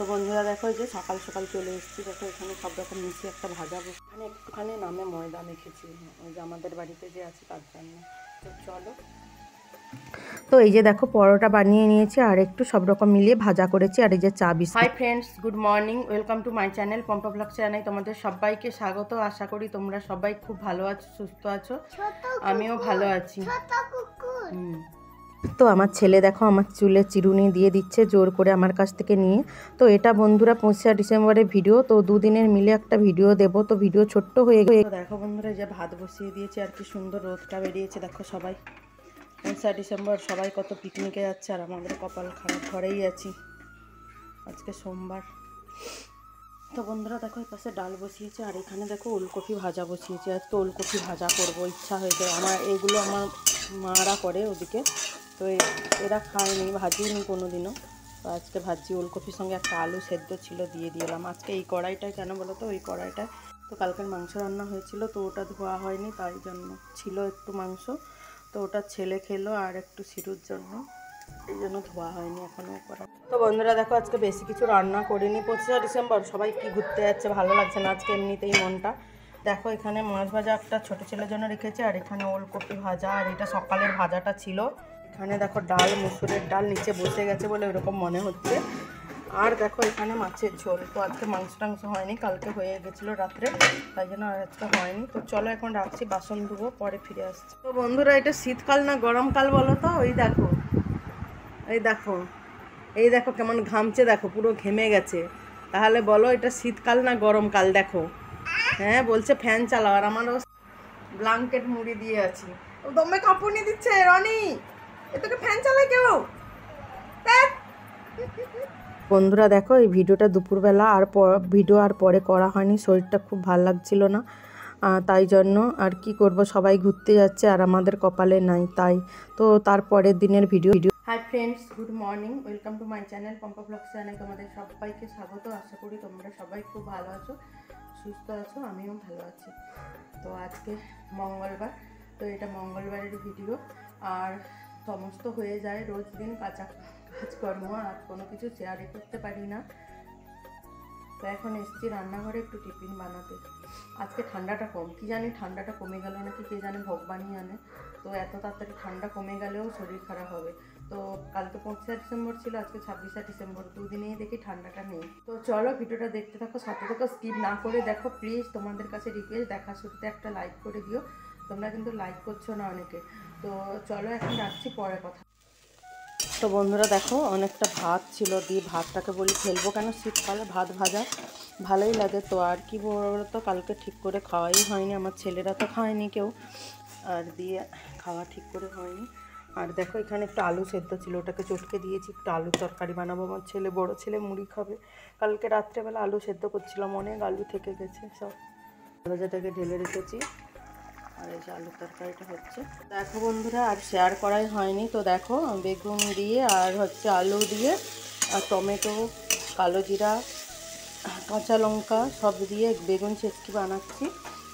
তো বন্ধুরা দেখো যে সকাল সকাল চলে এসেছি। দেখো এখানে সব রকম মিশিয়ে একটা ভাজা বসে। এখানে একটুখানি নামে ময়দা মেখেছি। ওই যে আমাদের বাড়িতে যে আছে তার জন্য। তো চলো। তো এই যে দেখো পরোটা বানিয়ে নিয়েছি আর একটু সব রকম মিলিয়ে ভাজা করেছি আর এই যে চা biscuit. Hi friends good morning. Welcome to my channel Pompa blog channel তোমাদের সবাইকে স্বাগত। আশা করি তোমরা সবাই খুব ভালো আছো সুস্থ আছো। আমিও ভালো আছি। হুম। তো আমার ছেলে দেখো আমার চুলে চিরুনি দিয়ে দিচ্ছে, জোর করে আমার কাছ থেকে নিয়ে। তো এটা বন্ধুরা পঁচিশে ডিসেম্বরের ভিডিও, তো দুদিনের মিলে একটা ভিডিও দেব। তো ভিডিও ছোট্ট হয়ে গিয়ে দেখো বন্ধুরা যে ভাত বসিয়ে দিয়েছে আর কি সুন্দর রোদটা বেরিয়েছে, দেখো সবাই। পয়সা ডিসেম্বর, সবাই কত পিকনিকে যাচ্ছে আর আমাদের কপাল খারাপ, ঘরেই আছি। আজকে সোমবার। তো বন্ধুরা, দেখো এই পাশে ডাল বসিয়েছে আর এখানে দেখো ওলকপি ভাজা বসিয়েছে। আজকে ওলকপি ভাজা করব, ইচ্ছা হয়েছে। আমার এগুলো আমার মারা করে ওদিকে। তো এরা খায়নি, ভাজিনি কোনো দিনও তো আজকে ভাজি ওলকপির সঙ্গে একটা আলু সেদ্ধ ছিল, দিয়ে দিলাম। আজকে এই কড়াইটায় কেন বলো তো? ওই কড়াইটায় তো কালকের মাংস রান্না হয়েছিল, তো ওটা ধোয়া হয়নি, তাই জন্য ছিল একটু মাংস। তো ওটা ছেলে খেলো আর একটু সিরুর জন্য, এই জন্য ধোয়া হয়নি এখনও করা তো বন্ধুরা, দেখো আজকে বেশি কিছু রান্না করিনি। পঁচিশে ডিসেম্বর, সবাই কি ঘুরতে যাচ্ছে, ভালো লাগছে না? আজকে এমনিতেই মনটা দেখো, এখানে মাছ ভাজা একটা ছোটো ছেলের জন্য রেখেছি, আর এখানে ওলকপি ভাজা, আর এটা সকালের ভাজাটা ছিল। এখানে দেখো ডাল, মুসুরের ডাল নিচে বসে গেছে বলে এরকম মনে হচ্ছে। আর দেখো, এখানে মাছের ঝোল। তো আজকে মাংস টাংস হয়নি, কালকে হয়ে গেছিল রাত্রে, তাই জন্য আর আজকে হয়নি। তো চলো এখন রাখছি, বাসন ধুবো, পরে ফিরে আসছি। তো বন্ধুরা, এটা শীতকাল না গরমকাল বলো তো? ওই দেখো, এই দেখো এই দেখো কেমন ঘামছে, দেখো, পুরো ঘেমে গেছে। তাহলে বলো, এটা শীতকাল না গরমকাল? দেখো। হ্যাঁ বলছে ফ্যান চালাও, আর আমারও ব্ল্যাঙ্কেট মুড়ি দিয়ে আছি। দমে কাঁপুনি দিচ্ছে, রনি। এ তোকে ফ্যান চালায় কেউ? বন্ধুরা, দেখো, এই ভিডিওটা দুপুরবেলা আর ভিডিও আর পরে করা হয়নি, শরীরটা খুব ভালো লাগছিল না। তাই জন্য আর কি করব, সবাই ঘুরতে যাচ্ছে, আর আমাদের কপালে নাই তাই। তো তারপরের দিনের video video hi friends good morning welcome to my channel Pompa blog channel তোমাদের সবাইকে স্বাগত। আশা করি তোমরা সবাই খুব ভালো আছো। সুস্থ আছো? আমিও ভালো আছি। তো আজকে মঙ্গলবার, তো এটা মঙ্গলবারের ভিডিও। আর সমস্ত হয়ে যায় রোজ দিন কাঁচা কাজকর্ম, আর কোনো কিছু শেয়ারই করতে পারি না। তো এখন এসেছি রান্নাঘরে একটু টিফিন বানাতে। আজকে ঠান্ডাটা কম। কি জানি ঠান্ডাটা কমে গেল নাকি, কে জানে ভগবানই জানে। তো এত তাড়াতাড়ি ঠান্ডা কমে গেলেও শরীর খারাপ হবে। তো কালকে পঁচিশে ডিসেম্বর ছিল, আজকে ছাব্বিশে ডিসেম্বর। দুদিনেই দেখি ঠান্ডাটা নেই। তো চলো ভিডিওটা দেখতে থাকো, সাথে থাকো স্কিপ না করে দেখো প্লিজ তোমাদের কাছে রিকোয়েস্ট দেখা শুরুতে একটা লাইক করে দিও। তোমরা কিন্তু লাইক করছ না অনেকে। তো চলো এখন রাখছি পরে কথা। তো বন্ধুরা দেখো, অনেকটা ভাত ছিল, দিয়ে ভাতটাকে বলি ফেলব কেন? শীতকালে ভাত ভাজা ভালোই লাগে। তো আর কি বলতো কালকে ঠিক করে খাওয়াই হয়নি, আমার ছেলেরা তো খায়নি কেউ। আর দিয়ে খাওয়া ঠিক করে হয়নি। আর দেখো, এখানে একটু আলু সেদ্ধ ছিল, ওটাকে চটকে দিয়েছি, একটু আলুর তরকারি বানাবো, আমার ছেলে, বড় ছেলে মুড়ি খাবে। কালকে রাত্রেবেলা আলু সেদ্ধ করছিলাম, অনেক আলু থেকে গেছে সব। ভাজাটাকে ঢেলে রেখেছি, আর এই যে আলুর তরকারিটা হচ্ছে। দেখো বন্ধুরা, আর শেয়ার করাই হয়নি, তো দেখো, বেগুন দিয়ে আর হচ্ছে আলু দিয়ে, আর টমেটো, কালো জিরা, কাঁচা লঙ্কা, সব দিয়ে বেগুন ছেচকি বানাচ্ছি।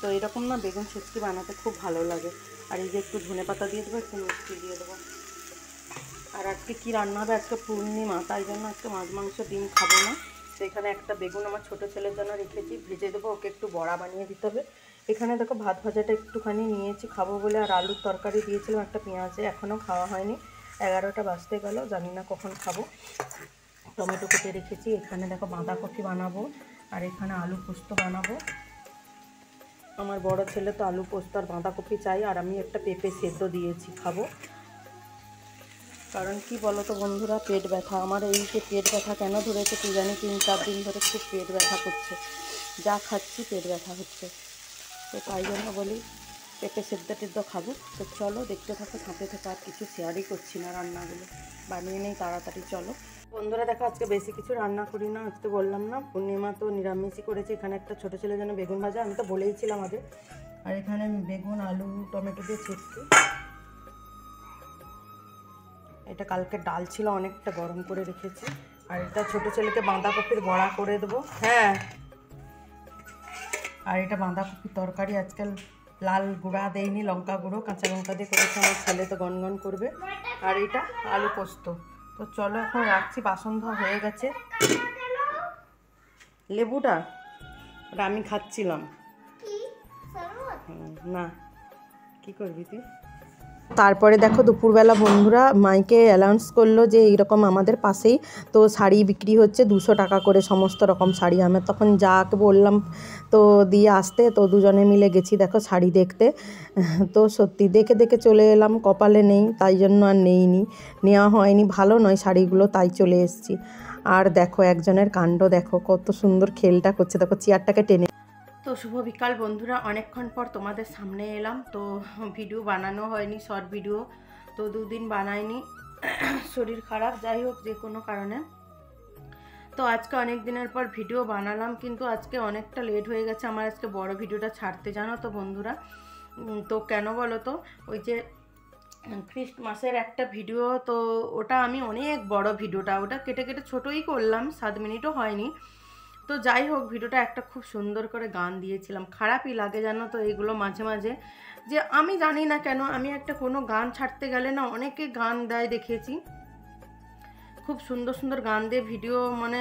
তো এরকম না, বেগুন ছেচকি বানাতে খুব ভালো লাগে। আর এই যে একটু ধনে পাতা দিয়ে দেবো, একটু মিষ্টি দিয়ে দেবো। আর আজকে কি রান্না হবে? আজকে পূর্ণিমা, তাই জন্য আজকে মাছ মাংস ডিম খাব না। তো এখানে একটা বেগুন আমার ছোটো ছেলের জন্য রেখেছি, ভেজে দেবো, ওকে একটু বড়া বানিয়ে দিতে হবে। এখানে দেখো ভাত ভাজাটা একটুখানি নিয়েছি, খাব বলে আর আলুর তরকারি দিয়েছিলাম, একটা পেঁয়াজে এখনও খাওয়া হয়নি। এগারোটা বাজতে গেল, জানি না কখন খাব। টমেটো কেটে রেখেছি, এখানে দেখো বাঁধাকপি বানাবো, আর এখানে আলু পোস্ত বানাবো। আমার বড় ছেলে তো আলু পোস্ত আর বাঁধাকপি চাই, আর আমি একটা পেঁপে সেদ্ধ দিয়েছি, খাব। কারণ কি বলো তো বন্ধুরা, পেট ব্যথা। আমার এই যে পেট ব্যথা কেন ধরেছে কি জানি, তিন চার দিন ধরে খুব পেট ব্যথা করছে। যা খাচ্ছি পেট ব্যথা হচ্ছে। তো তাই জন্য বলি, পেঁপে সেদ্ধ টেদ্ধ খাব। তো চলো দেখতে থাকো, সাথে থেকে আর কিছু শেয়ারই করছি না রান্নাগুলো। বানিয়ে নেই, তাড়াতাড়ি চলো। বন্ধুরা, দেখো আজকে বেশি কিছু রান্না করি না আজকে বললাম না। পূর্ণিমা তো নিরামিষই করেছি, এখানে একটা ছোটো ছেলের জন্য বেগুন ভাজা, আমি তো বলেইছিলাম আগে। আর এখানে বেগুন, আলু, টমেটো দিয়ে ছেড়ছি এটা কালকে ডাল ছিল, অনেকটা গরম করে রেখেছি। আর এটা ছোটো ছেলেকে বাঁধাকপির বড়া করে দেবো। হ্যাঁ। আর এটা বাঁধাকপির তরকারি আজকাল লাল গুঁড়া দেয়নি লঙ্কা গুঁড়ো, কাঁচা লঙ্কা দিয়ে করেছে, আমার ছেলে তো গনগন করবে। আর এটা আলু পোস্ত। তো চলো এখন রাখছি বাসন ধোয়া হয়ে গেছে। লেবুটা? ওটা আমি খাচ্ছিলাম। না। কি করবি তুই? তারপরে দেখো দুপুরবেলা বন্ধুরা মাইকে অ্যানাউন্স করল যে এইরকম আমাদের পাশেই তো শাড়ি বিক্রি হচ্ছে দুশো টাকা করে সমস্ত রকম শাড়ি। আমি তখন যাকে বললাম, তো দিয়ে আসতে, তো দুজনে মিলে গেছি দেখো শাড়ি দেখতে। তো সত্যি দেখে দেখে চলে এলাম, কপালে নেই, তাই জন্য আর নেইনি। নেওয়া হয়নি, ভালো নয় শাড়িগুলো, তাই চলে এসেছি। আর দেখো একজনের কাণ্ড, দেখো কত সুন্দর খেলটা করছে, দেখো চেয়ারটাকে টেনে তো শুভ বিকাল বন্ধুরা, অনেকক্ষণ পর তোমাদের সামনে এলাম। তো ভিডিও বানানো হয়নি, শর্ট ভিডিও, তো দুদিন বানাইনি। শরীর খারাপ, যাই হোক, যে কোনো কারণে। তো আজকে অনেক দিনের পর ভিডিও বানালাম, কিন্তু আজকে অনেকটা লেট হয়ে গেছে। আমার আজকে বড় ভিডিওটা ছাড়তে, জানো তো বন্ধুরা? তো কেন বলো তো? ওই যে খ্রিস্টমাসের একটা ভিডিও, তো ওটা আমি অনেক বড় ভিডিওটা, ওটা কেটে কেটে ছোটোই করলাম, সাত মিনিটও হয়নি। তো যাই হোক, ভিডিওটা একটা খুব সুন্দর করে গান দিয়েছিলাম। খারাপই লাগে জানো তো এইগুলো মাঝে মাঝে। যে আমি জানি না কেন, আমি একটা কোনো গান ছাড়তে গেলে না অনেকে গান দেয় দেখেছি। খুব সুন্দর সুন্দর গান দিয়ে ভিডিও মানে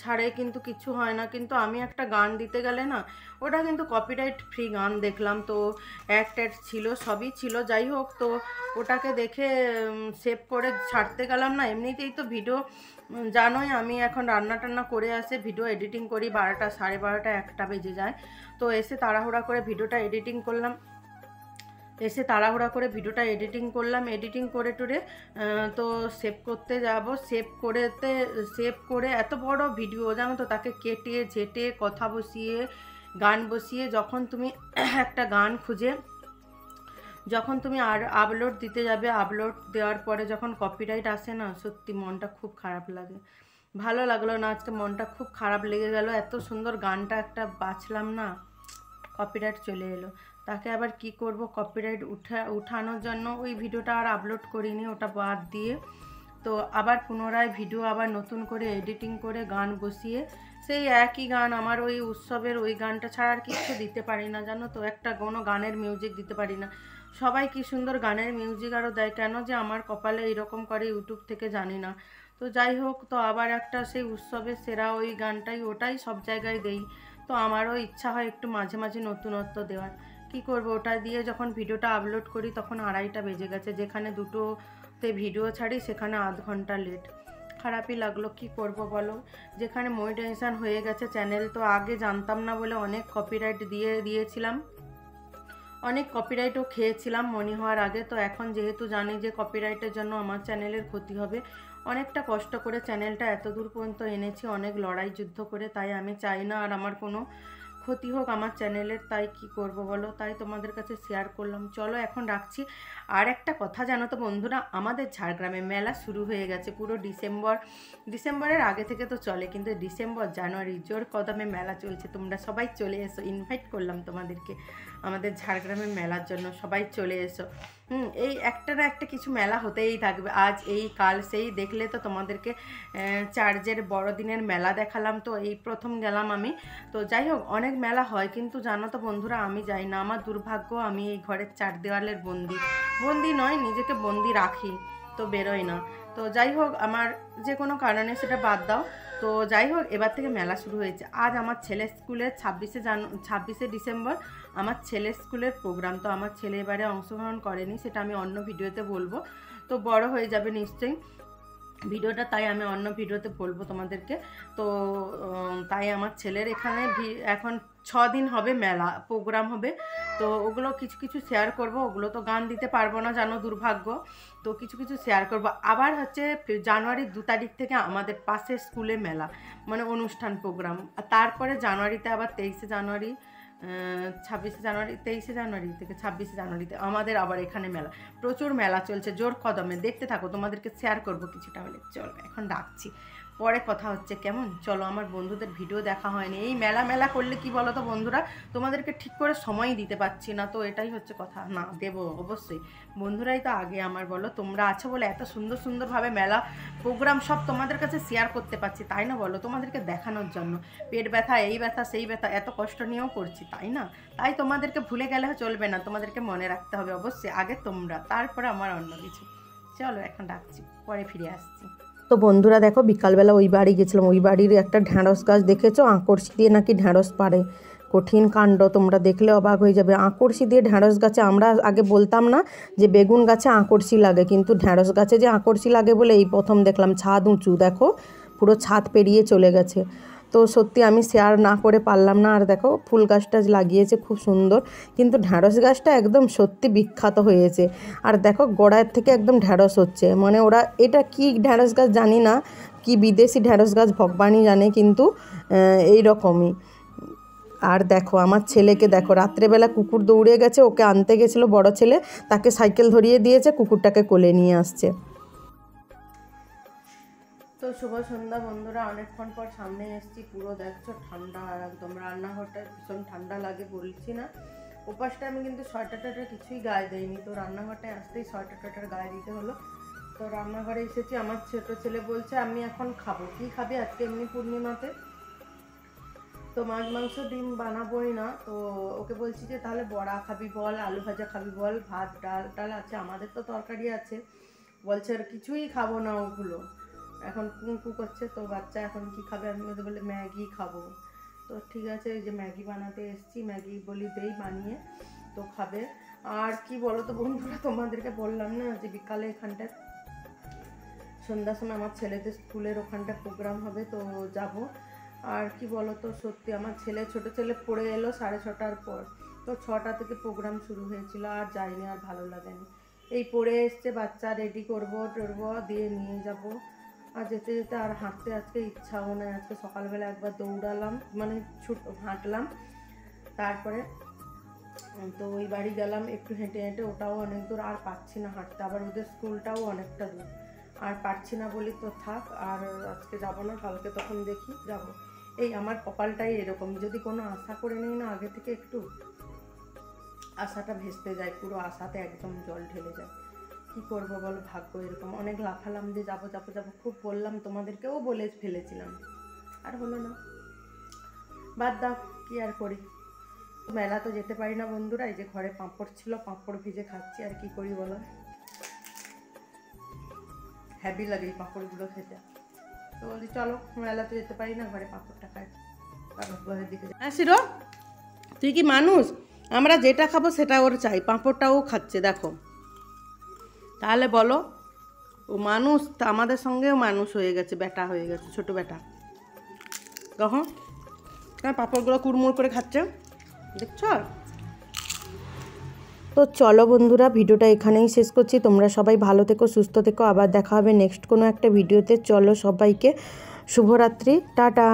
ছাড়ে কিন্তু কিছু হয় না। কিন্তু আমি একটা গান দিতে গেলে না, ওটা কিন্তু কপিরাইট ফ্রি গান দেখলাম। তো অ্যাড ট্যাড ছিল, সবই ছিল। যাই হোক, তো ওটাকে দেখে সেভ করে ছাড়তে গেলাম না। এমনিতেই তো ভিডিও জানোই আমি এখন রান্না টান্না করে আসে ভিডিও এডিটিং করি, বারোটা, সাড়ে বারোটা, একটা বেজে যায়। তো এসে তাড়াহুড়া করে ভিডিওটা এডিটিং করলাম। এসে তাড়াহুড়া করে ভিডিওটা এডিটিং করলাম। এডিটিং করে টুরে তো সেভ করতে যাব। সেভ করেতে সেভ করে এত বড় ভিডিও জানো তো, তাকে কেটে ঝেটে কথা বসিয়ে, গান বসিয়ে, যখন তুমি একটা গান খুঁজে যখন তুমি আর আপলোড দিতে যাবে আপলোড দেওয়ার পরে যখন কপিরাইট আসে না, সত্যি মনটা খুব খারাপ লাগে। ভালো লাগল না, আজকে মনটা খুব খারাপ লেগে গেল, এত সুন্দর গানটা একটা বাছলাম না কপিরাইট চলে এলো। তাকে আবার কি করব কপিরাইট উঠা, উঠানোর জন্য ওই ভিডিওটা আর আপলোড করিনি, ওটা বাদ দিয়ে। তো আবার পুনরায় ভিডিও আবার নতুন করে এডিটিং করে গান বসিয়ে সেই একই গান, আমার ওই উৎসবের ওই গানটা ছাড়া আর কিছু দিতে পারি না, জানো তো? একটা কোনো গানের মিউজিক দিতে পারি না। সবাই কি সুন্দর গানের মিউজিক আরও দেয়? কেন যে আমার কপালে এরকম করে ইউটিউব থেকে জানি না। তো যাই হোক, তো আবার একটা সেই উৎসবের সেরা ওই গানটাই, ওটাই সব জায়গায় দেই। তো আমারও ইচ্ছা হয় একটু মাঝে মাঝে নতুনত্ব দেওয়ার। কি করব? ওটা দিয়ে যখন ভিডিওটা আপলোড করি, তখন আড়াইটা বেজে গেছে, যেখানে দুটোতে ভিডিও ছাড়ি, সেখানে আধ ঘণ্টা লেট খারাপই লাগল, কি করব বলো? যেখানে মনিটাইজেশন হয়ে গেছে চ্যানেল তো আগে জানতাম না বলে অনেক কপিরাইট দিয়ে দিয়েছিলাম। অনেক কপিরাইটও খেয়েছিলাম মনে হওয়ার আগে, তো এখন যেহেতু জানি যে কপিরাইটের জন্য আমার চ্যানেলের ক্ষতি হবে, অনেকটা কষ্ট করে চ্যানেলটা এত দূর পর্যন্ত এনেছি, অনেক লড়াই যুদ্ধ করে, তাই আমি চাই না আর আমার কোনো ক্ষতি হোক আমার চ্যানেলের, তাই কি করব বলো? তাই তোমাদের কাছে শেয়ার করলাম। চলো এখন রাখছি। আর একটা কথা জানো তো বন্ধুরা, আমাদের ঝাড়গ্রামে মেলা শুরু হয়ে গেছে পুরো ডিসেম্বর। ডিসেম্বরের আগে থেকে তো চলে, কিন্তু ডিসেম্বর, জানুয়ারি জোর কদমে মেলা চলছে। তোমরা সবাই চলে এসো ইনভাইট করলাম তোমাদেরকে। আমাদের ঝাড়গ্রামের মেলার জন্য সবাই চলে এসো। হুম এই একটা না একটা কিছু মেলা হতেই থাকবে। আজ এই কাল সেই দেখলে তো তোমাদেরকে আহ, চার্চের বড়দিনের মেলা দেখালাম তো এই প্রথম গেলাম আমি। তো যাই হোক অনেক মেলা হয় কিন্তু জানো তো বন্ধুরা আমি যাই না। আমার দুর্ভাগ্য আমি এই ঘরের চার দেওয়ালের বন্দি। বন্দি নয় নিজেকে বন্দি রাখি তো বেরোই না। তো যাই হোক আমার যে কোনো কারণে সেটা বাদ দাও। তো যাই হোক এবার থেকে মেলা শুরু হয়েছে। আজ আমার ছেলের স্কুলের ছাব্বিশে জানু, ছাব্বিশে ডিসেম্বর আমার ছেলের স্কুলের প্রোগ্রাম। তো আমার ছেলে এবারে অংশগ্রহণ করেনি, সেটা আমি অন্য ভিডিওতে বলব। তো বড় হয়ে যাবে নিশ্চয়ই। ভিডিওটা তাই আমি অন্য ভিডিওতে বলব তোমাদেরকে। তো তাই আমার ছেলের এখানে এখন ছ দিন হবে মেলা, প্রোগ্রাম হবে। তো ওগুলো কিছু কিছু শেয়ার করব, ওগুলো তো গান দিতে পারব না, জানো দুর্ভাগ্য। তো কিছু কিছু শেয়ার করব। আবার হচ্ছে জানুয়ারির দু তারিখ থেকে আমাদের পাশে স্কুলে মেলা মানে অনুষ্ঠান প্রোগ্রাম আর তারপরে জানুয়ারিতে আবার তেইশে জানুয়ারি ছাব্বিশে জানুয়ারি, তেইশে জানুয়ারি থেকে ছাব্বিশে জানুয়ারিতে আমাদের আবার এখানে মেলা। প্রচুর মেলা চলছে, জোর কদমে। দেখতে থাকো, তোমাদেরকে শেয়ার করব কিছুটা হলে। চল, এখন রাখছি। পরে কথা হচ্ছে, কেমন? চলো, আমার বন্ধুদের ভিডিও দেখা হয়নি। এই মেলা মেলা করলে কি বলো তো বন্ধুরা? তোমাদেরকে ঠিক করে সময় দিতে পারছি না, তো এটাই হচ্ছে কথা। না, দেবো, অবশ্যই। বন্ধুরাই তো আগে আমার বলো, তোমরা আছো বলে এত সুন্দর সুন্দরভাবে মেলা প্রোগ্রাম সব তোমাদের কাছে শেয়ার করতে পারছি, তাই না বলো? তোমাদেরকে দেখানোর জন্য। পেট ব্যথা, এই ব্যথা, সেই ব্যথা, এত কষ্ট নিয়েও করছি, তাই না? তাই তোমাদেরকে ভুলে গেলে চলবে না, তোমাদেরকে মনে রাখতে হবে অবশ্যই, আগে তোমরা, তারপরে আমার অন্য কিছু। চলো, এখন রাখছি পরে ফিরে আসছি। তো বন্ধুরা দেখো, বিকালবেলা ওই বাড়ি গেছিলাম। ওই বাড়ির একটা ঢ্যাঁড়স গাছ দেখেছ? আঁকড়শি দিয়ে নাকি ঢ্যাঁড়স পারে কঠিন কাণ্ড, তোমরা দেখলে অবাক হয়ে যাবে। আঁকড়শি দিয়ে ঢ্যাঁড়স গাছে আমরা আগে বলতাম না যে বেগুন গাছে আঁকড়শি লাগে, কিন্তু ঢ্যাঁড়স গাছে যে আঁকড়শি লাগে বলে এই প্রথম দেখলাম ছাদ উঁচু। দেখো, পুরো ছাদ পেরিয়ে চলে গেছে। তো সত্যি আমি শেয়ার না করে পারলাম না। আর দেখো, ফুল গাছটা লাগিয়েছে, খুব সুন্দর। কিন্তু ঢ্যাঁড়স গাছটা একদম সত্যি বিখ্যাত হয়েছে। আর দেখো গোড়ার থেকে একদম ঢ্যাঁড়স হচ্ছে। মানে ওরা, এটা কি ঢ্যাঁড়স গাছ জানি না। কি বিদেশি ঢ্যাঁড়স গাছ ভগবানই জানে, কিন্তু এই রকমই আর দেখো, আমার ছেলেকে দেখো, রাত্রেবেলা কুকুর দৌড়ে গেছে, ওকে আনতে গেছিল বড় ছেলে। তাকে সাইকেল ধরিয়ে দিয়েছে, কুকুরটাকে কোলে নিয়ে আসছে। তো শুভ সন্ধ্যা বন্ধুরা, অনেকক্ষণ পর সামনে এসেছি। পুরো দেখছ, ঠান্ডা একদম রান্নাঘরটা ভীষণ ঠান্ডা লাগে বলছি না। ওপাশটা আমি কিন্তু সোয়েটার টোয়েটার কিছুই গায়ে দেয়নি তো রান্নাঘরটায় আসতেই সোয়েটার টোয়েটার গায়ে দিতে হলো। তো রান্নাঘরে এসেছি, আমার ছোট ছেলে বলছে, আমি এখন খাব। কি খাবে আজকে এমনি পূর্ণিমাতে? তো মাছ, মাংস, ডিম বানাবোই না। তো ওকে বলছি যে, তাহলে বড়া খাবি বল, আলু ভাজা খাবি বল, ভাত, ডাল টাল আছে, আমাদের তো তরকারি আছে। বলছে, আর কিছুই খাব না ওগুলো। এখন কুঁকু করছে? তো বাচ্চা এখন কি খাবে? আমি ওদের বলে ম্যাগি খাব। তো ঠিক আছে যে ম্যাগি বানাতে এসছি। ম্যাগি বলি দেই বানিয়ে, তো খাবে। আর কি বলো তো বন্ধুরা, তোমাদেরকে বললাম না, যে বিকালে এখানটায় সন্ধ্যার সময় আমার ছেলেদের স্কুলের ওখানটা প্রোগ্রাম হবে, তো যাব। আর কি বলো তো সত্যি আমার ছেলে, ছোট ছেলে পড়ে এলো সাড়ে ছটার পর। তো ছটা থেকে প্রোগ্রাম শুরু হয়েছিল, আর যাইনি আর ভালো লাগেনি। এই পড়ে এসছে, বাচ্চা রেডি করব, টরবো, দিয়ে নিয়ে যাব। আর যেতে যেতে আর হাঁটতে আজকে ইচ্ছাও নেই আজকে সকালবেলা একবার দৌড়ালাম মানে ছুট, হাঁটলাম। তারপরে তো ওই বাড়ি গেলাম একটু হেঁটে হেঁটে, ওটাও অনেক দূর, আর পাচ্ছি না হাঁটতে। আবার ওদের স্কুলটাও অনেকটা দূর। আর পারছি না বলি তো থাক, আর আজকে যাব না, কালকে তখন দেখি, যাব। এই আমার কপালটাই এরকম, যদি কোনো আশা করে নিই না আগে থেকে একটু, আশাটা ভেস্তে যায়, পুরো আশাতে একদম জল ঢেলে যায়। কি করব বলো? ভাগ্য এরকম। অনেক লাফালাম যে যাব যাব যাব, খুব বললাম তোমাদেরকেও বলে ফেলেছিলাম। আর হলো না। বাদ দাও, কি আর করি? মেলা তো যেতে পারি না বন্ধুরা, এই যে ঘরে পাঁপড় ছিল, পাঁপড় ভিজে খাচ্ছি, আর কি করি বলো? হ্যাপি লাগে এই পাঁপড়গুলো খেতে। তো বলছি, চলো মেলাতে যেতে পারি না, ঘরে পাঁপড়টা খাই। হ্যাঁ তুই কি মানুষ? আমরা যেটা খাব সেটা ওর চাই, পাঁপড়টাও খাচ্ছে, দেখো। তাহলে বলো, ও মানুষ আমাদের সঙ্গেও মানুষ হয়ে গেছে বেটা হয়ে গেছে, ছোট বেটা কখন? হ্যাঁ পাঁপড়গুলো কুড়মুড় করে খাচ্ছে। দেখছ? তো চলো বন্ধুরা, ভিডিওটা এখানেই শেষ করছি। তোমরা সবাই ভালো থেকো, সুস্থ থেকো। আবার দেখা হবে নেক্সট কোনো একটা ভিডিওতে। চলো সবাইকে, শুভরাত্রি। টাটা।